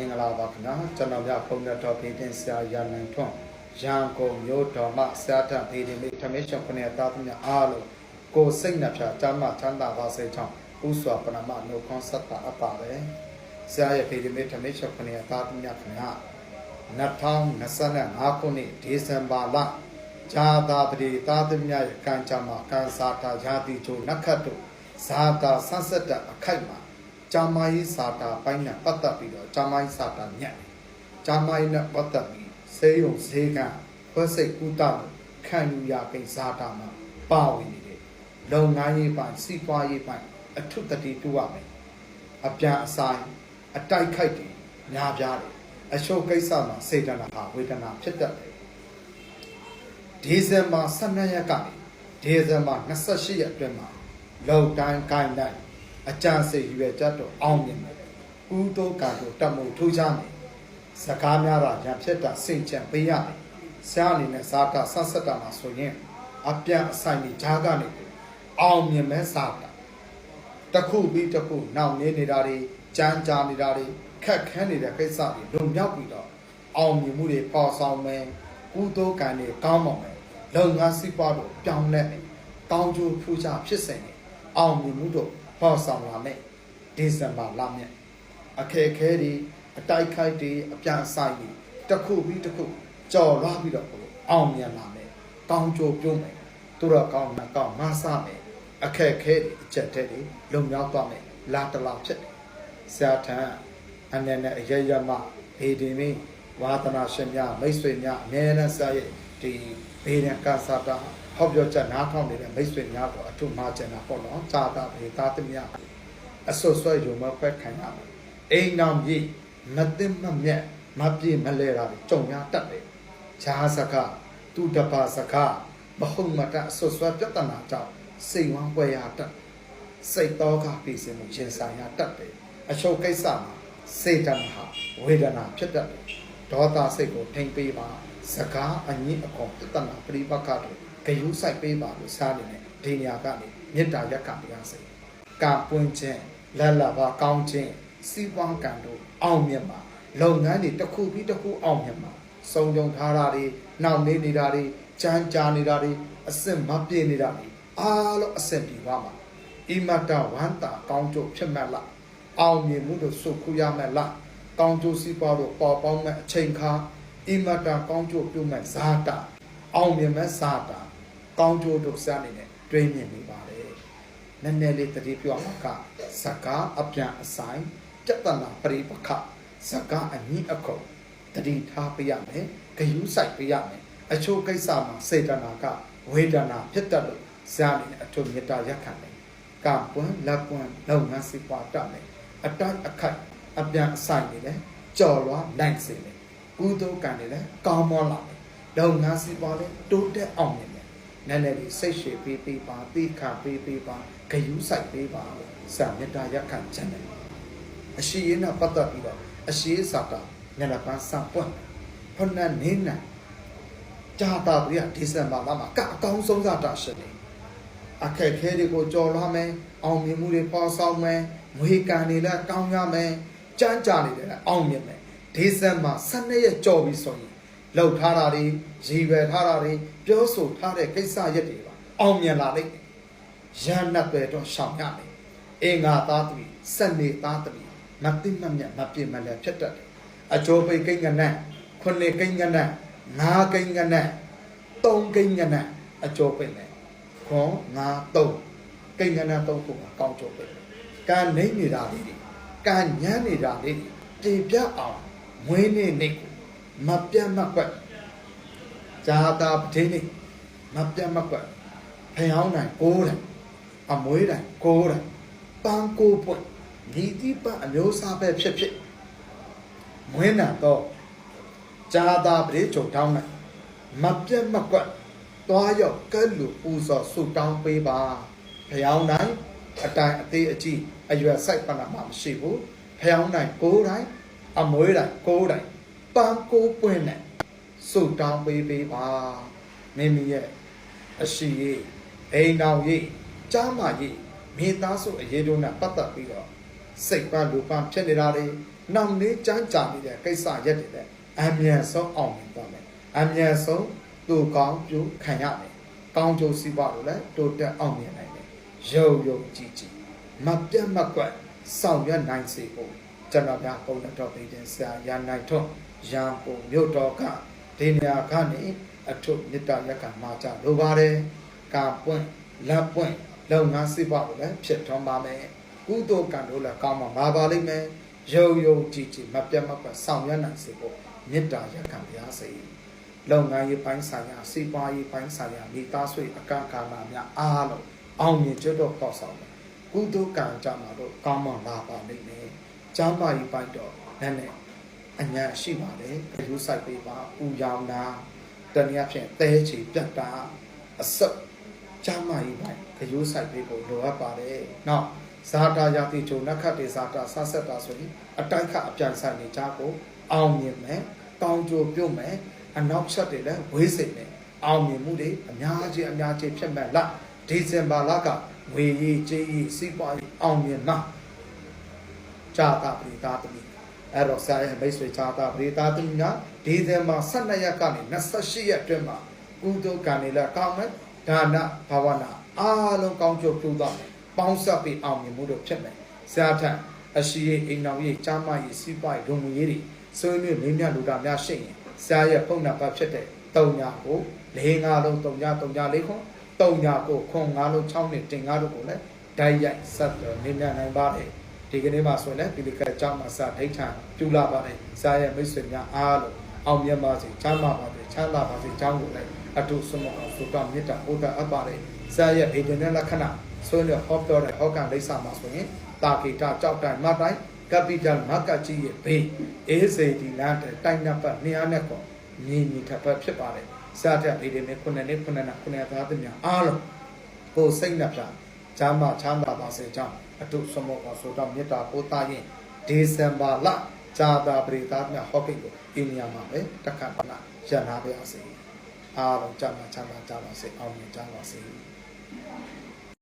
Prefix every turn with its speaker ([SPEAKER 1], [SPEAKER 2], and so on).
[SPEAKER 1] မင်္ဂလာပါခင်ဗျာကျွန်တော်များဖုန်းနဲ့တော့ဖေးတင်ဆရာရန်နိုင်ထွန်းရန်ကုန်မြို့တော်မှဆရာထဖေးတင်မိထမင်းရှင်ခုနှစ်သားသမီးအားလုံးကိုယ်စိတ်နှပြကျမ်းမချမ်းသာပါစေကြောင်းဥစွာပဏမနှုတ်ခွန်းဆက်တာအပ်ပါပဲဆရာရဲ့ဖေးတင်မိထမင်းရှင်ခုနှစ်သားသမီးခင်ဗျာ2025ခုနှစ်ဒီဇင်ဘာလဇာတာပတိသားသမီးရဲ့ကံကြမ္မာကံစာတာယာတိချိုနက္ခတ်တို့ဇာတာဆန်းဆက်တဲ့အခိုက်မှာ ဂျာမာရေးစာတာပိုင်းနဲ့ပတ်သက်ပြီးတော့ဂျာမာရေးစာတာညက်တယ်ဂျာမာရေးနဲ့ပတ်သက်ပြီးစေယုံဈေးကဖွက်စိတ်ကုသမှုခံယူရကိစ္စတာမှာပါဝင်နေတယ်လုပ်ငန်းရေးပိုင်းစီးပွားရေးပိုင်းအထုတတိတူရမယ်အပြန်အဆိုင်အတိုက်ခိုက်တွေများပြားတယ်အရှုပ်ကိစ္စမှာစေတနာဟာဝေဒနာဖြစ်တတ်တယ်ဒီဇင်ဘာ12ရက်ကနေဒီဇင်ဘာ28ရက်အတွင်းမှာလောက်တိုင်းကိုင်းတိုင်း အကြံစိတ်ရွယ်ချက်တော့အောင်မြင်တယ်။ဥတိုးကံတို့တမုံထူးကြမယ်။စကားများတာရံဖြစ်တာစိတ်ချပေးရမယ်။ဆရာအနေနဲ့စားတာဆက်ဆက်တာမှာဆိုရင်အပြန်အဆိုင်ကြီးဂျားကနေအောင်မြင်မဲ့စားတာ။တစ်ခုပြီးတစ်ခုနောက်နေနေတာတွေကြမ်းကြာနေတာတွေခက်ခဲနေတဲ့ကိစ္စတွေလုံမြောက်ပြီးတော့အောင်မြင်မှုတွေပေါ်ဆောင်မယ်။ဥတိုးကံတွေကောင်းပါမယ်။လုပ်ငန်းစီးပွားတို့ပြောင်းလဲမယ်။ကောင်းကျိုးထူးခြားဖြစ်စေမယ်။အောင်မြင်မှုတို့ ပေါ်ဆောင်လာမယ်ဒီဇင်ဘာလမြက်အခက်အခဲတွေအတိုက်ခိုက်တွေအပြန်အဆိုင်တွေတစ်ခုပြီးတစ်ခုကြော်လွှားပြီးတော့အောင်မြင်လာမယ်ကောင်းကြိုးပြုံးမယ်သူတော့ကောင်းမှာကောင်းမဆမယ်အခက်အခဲတွေအချက်တဲ့တွေလုံမြောက်သွားမယ်လာတလာဖြစ်တယ်ဆရာထံအနေနဲ့အရရမဘေဒီမင်းဝါသနာရှင်များမိတ်ဆွေများအမြဲတမ်းဆရာရဲ့ ဒီဘေဒံကာစာတာဟောပြောချက်နားထောင်နေတဲ့မိတ်ဆွေများကိုအထုမှားကျင်တာပေါ့နော်ဇာတာဘေသားသမ ्या အဆွတ်ဆွဲယုံမဖက်ခံရမယ်အိမ်တော်ကြီးမသိမမြက်မပြေမလဲတာတွေကြုံရတတ်တယ်ဈာစကားသူတပါစကားမဟုတ်မတအဆွတ်ဆွဲပြဿနာကြောင့်စိတ်ဝမ်းပွဲရတတ်စိတ်တော့ကပြည်စင်မှုရင်ဆိုင်ရတတ်တယ်အချုပ်ကိစ္စမှာစေတနာဟာဝေဒနာဖြစ်တတ်တယ်ဒေါသစိတ်ကိုထိမ့်ပေးပါ စကားအငြင်းအကောင်ပြဿနာပြိပက္ခတွေဂယုစိုက်ပေးပါလို့စားနေတယ်ဒီနေရာကနေမေတ္တာရက်ခံပြရစေကံပွင့်ခြင်းလက်လာပါကောင်းခြင်းစီးပွားကံတို့အောင်မြင်ပါလုပ်ငန်းတွေတစ်ခုပြီးတစ်ခုအောင်မြင်ပါစုံကြုံထားတာတွေနှောင့်နှေးနေတာတွေကြမ်းကြာနေတာတွေအစ်စ်မပြေနေတာတွေအားလုံးအစ်စ်ပြေပါမှာဣမတဝန္တာကောင်းကျိုးဖြစ်မဲ့လားအောင်မြင်မှုတို့စုခုရမဲ့လားကောင်းကျိုးစီးပွားတို့ပေါ်ပေါင်းမဲ့အချိန်ခါ ဣမတကောင်းကျိုးပြုမဲ့ဇာတာအောင်မြင်မဲ့ဇာတာကောင်းကျိုးတို့စနေနဲ့တွင်းမြင်နေပါတယ်နည်းနည်းလေးတတိပြောမှာကစကားအပြန်အဆိုင်ပြဿနာပရိပခစကားအနည်းအခုံတတိထားပေးရမယ်ဂယုစိုက်ပေးရမယ်အချို့ကိစ္စမှာစေတနာကဝေဒနာဖြစ်တတ်လို့ဇာနေအထုမေတ္တာရက်ခံတယ်ကံပွန်းလက်ပွန်းလုပ်ငန်းစီးပွားတတ်မယ်အတိုက်အခိုက်အပြန်အဆိုင်နေတယ်ကြော်လွားနိုင်စေတယ် ကုသိုလ်ကံတွေလည်းကောင်းမောလာတယ်လုပ်ငန်းစီးပွားလည်းတိုးတက်အောင်နေတယ်နည်းနည်းလေးစိတ်ရှည်ပေးပေးပါသိခပေးပေးပါဂယုစိုက်ပေးပါလို့စာမေတ္တာရက်ခံချင်တယ်အရှိရနဲ့ပတ်သက်ပြီးတော့အရှိစာတာညနေပန်းစပွင့်ဖနနေနာကြာတာပြဒီဇင်ဘာလမှာကအကောင်းဆုံးစာတာရှိတယ်အခက်ခဲတွေကိုကြော်လွှားမယ်အောင်မြင်မှုတွေပေါ်ဆောင်မယ်ငွေကံတွေလည်းကောင်းရမယ်ကြမ်းကြနေတယ်လည်းအောင်မြင်မယ် ဒီဇင်ဘာ12ရက်ကြော်ပြီဆိုရင်လောက်ထားတာတွေရည်ရွယ်ထားတာတွေပြောဆိုထားတဲ့ကိစ္စရက်တွေပါအောင်မြင်လာလိမ့်မယ်။ရန်နတ်ပဲတော့ရှောင်ရမယ်။အင်္ဂါသားသမီးစက်နေသားသမီးမတိမမြတ်မပြည့်မလဲဖြစ်တတ်တယ်။အကျော်ပိတ်ကိန်းကနတ်ခုနှစ်ကိန်းကနတ်ငါးကိန်းကနတ်သုံးကိန်းကနတ်အကျော်ပိတ်မယ်။ခွန်ငါသုံးကိန်းကနတ်သုံးခုကကောင်းကျော်ပိတ်မယ်။ကံနေနေတာလေးတွေကံညမ်းနေတာလေးတွေပြင်ပြအောင် မွေးနေနေကိုမပြတ်မကွက်ဇာတာပတိနေမပြတ်မကွက်ဖျောင်းနိုင်ကိုးတယ်အမွေးတိုင်းကိုးတယ်ပန်းကိုးပွင့်ဒီတိပအမျိုးစားပဲဖြစ်ဖြစ်မွေးနာတော့ဇာတာပတိချုပ်တောင်းနိုင်မပြတ်မကွက်သွားရောက်ကဲလူပူဇော်ဆုတောင်းပေးပါဖျောင်းနိုင်အတိုင်အသေးအကြီးအရွယ်ဆိုင်ပနာမှမရှိဘူးဖျောင်းနိုင်ကိုးတိုင်း အမွေးတိုင်းကိုးတိုင်းပန်းကိုပွင့်နဲ့စုတောင်းပေးပေးပါမိမိရဲ့အရှိရေးအိမ်တော်ရေးကြားမရေးမိသားစုအရေးတို့နဲ့ပတ်သက်ပြီးတော့စိတ်ပန်းလူပန်းဖြစ်နေတာတွေနောက်လေးကြမ်းကြာနေတဲ့ကိစ္စရက်တွေလည်းအမြန်ဆုံးအောင်မြင်သွားမယ်အမြန်ဆုံးသူကောင်းကျိုးခံရမယ်ကောင်းကျိုးစီးပွားလို့လည်းတိုးတက်အောင်မြင်နိုင်တယ်ရုံရုံကြည်ကြည်မပြတ်မကွက်ဆောင်ရွက်နိုင်စေဖို့ ကျွန်တော်များပုံတော်ပေးခြင်းဆရာရန်နိုင်ထွန်းရန်ကုန်မြို့တော်ကဒီနေရာကနေအထုမေတ္တာရက်ကမှာကြလိုပါတယ်ကာပွင့်လက်ပွင့်လုပ်ငန်းစီးပွားကိုလည်းဖြစ်ထွန်းပါမယ်ကုသိုလ်ကံတို့လည်းကောင်းမှာပါပါလိမ့်မယ်ရုံရုံကြည်ကြည်မပြတ်မကွက်ဆောင်ရွက်နိုင်စေဖို့မေတ္တာရက်ခံပါစေလုပ်ငန်းရေးပိုင်းဆိုင်ရာစီးပွားရေးပိုင်းဆိုင်ရာမိသားစုအကန့်ကာလများအားလုံးအောင်မြင်ကျွတ်တော့ပေါက်ဆောင်တယ်ကုသိုလ်ကံကြမှာတော့ကောင်းမှာပါပါလိမ့်မယ် ကျမ်းမာရေးပိုင်းတော့လည်းနဲ့အညာရှိပါတယ်ဘယ်လိုစိုက်ပေးပါပူရောင်တာတနည်းအားဖြင့်တဲချီပြတ်တာအဆုတ်ကျမ်းမာရေးပိုင်းဘယ်လိုစိုက်ပေးဖို့လိုအပ်ပါတယ်နောက်ဇာတာယာတိချုံနက္ခတ်တေဇာတာဆဆက်တာဆိုရင်အတိုက်ခအပြန်ဆိုင်နေကြကိုအောင်မြင်မယ်ကောင်းကျိုးပြုတ်မယ်အနောက်ချက်တွေလည်းဝေးစိတ်မယ်အောင်မြင်မှုတွေအများကြီးအများကြီးဖြစ်မဲ့လားဒီဇင်ဘာလကငွေရေးကြေးရေးစီးပွားရေးအောင်မြင်မှာ ဂျာတာပရိသသမီအဲ့တော့ဆရာရဲ့မိတ်ဆွေဂျာတာပရိသသမီကဒီဇင်ဘာ12ရက်ကနေ28ရက်အတွင်းမှာကုသိုလ်ကံတွေလည်းကောင်းမယ်ဒါနဘာဝနာအားလုံးကောင်းကျိုးပြုသွားမယ်ပေါင်းစပ်ပြီးအောင်မြင်မှုတို့ဖြစ်မယ်ဆရာထံအရှိရေးအိမ်တော်ရေးကြားမရေးစီးပွားရေးဒုံငွေရေးတွေဆွေးနွေးမင်းမြတ်လူတာများရှိရင်ဆရာရဲ့ပုံနာပတ်ဖြစ်တဲ့တုံညာကို၄၅လုံးတုံညာတုံညာ၄ခွန်းတုံညာကိုခွန်၅လုံး6နှစ်တင်၅တို့ကိုလည်းဓာတ်ရိုက်ဆက်တော်နေမြနိုင်ပါတယ် ဒီကနေ့မှဆိုရင်လည်းဒီလကအကြောင်းမှာစာဒိဋ္ဌံပြူလာပါတယ်ဆရာရဲ့မိတ်ဆွေများအားလုံးအောင်မြတ်ပါစေချမ်းသာပါစေချမ်းသာပါစေကျောင်းကိုလည်းအတုစမောသုတမေတ္တာဘုဒ္ဓအပ်ပါတယ်ဆရာရဲ့ဗေဒနာလက္ခဏာဆိုရင်ဟောပြောတဲ့ဟောကံလိပ်စာမှာဆိုရင်တာကိတာကြောက်တိုင်မတိုင် capital market ကြီးရဲ့ဘေးအေးစေဒီလန်တဲ့တိုင်းနံပါတ်200နဲ့ကောမြင်းမြထပ်ပတ်ဖြစ်ပါတယ်စားတဲ့ဗေဒနာခုနှစ်နှစ်ခုနှစ်နှစ်ခုနှစ်သားသမီးအားလုံးကိုစိတ်နှပြချမ်းသာချမ်းသာပါ စေကြောင်းအတုစမောကဆိုတော့မေတ္တာပို့သားရင်ဒီဇင်ဘာလဇာတာပရိသတ်များဟောကိတ်ကိုအိန္ဒိယမှာပဲတက္ကသနာရန်နာပါစေအားလုံးကြမ်းချမ်းသာကြပါစေအောင်မြင်ကြပါစေ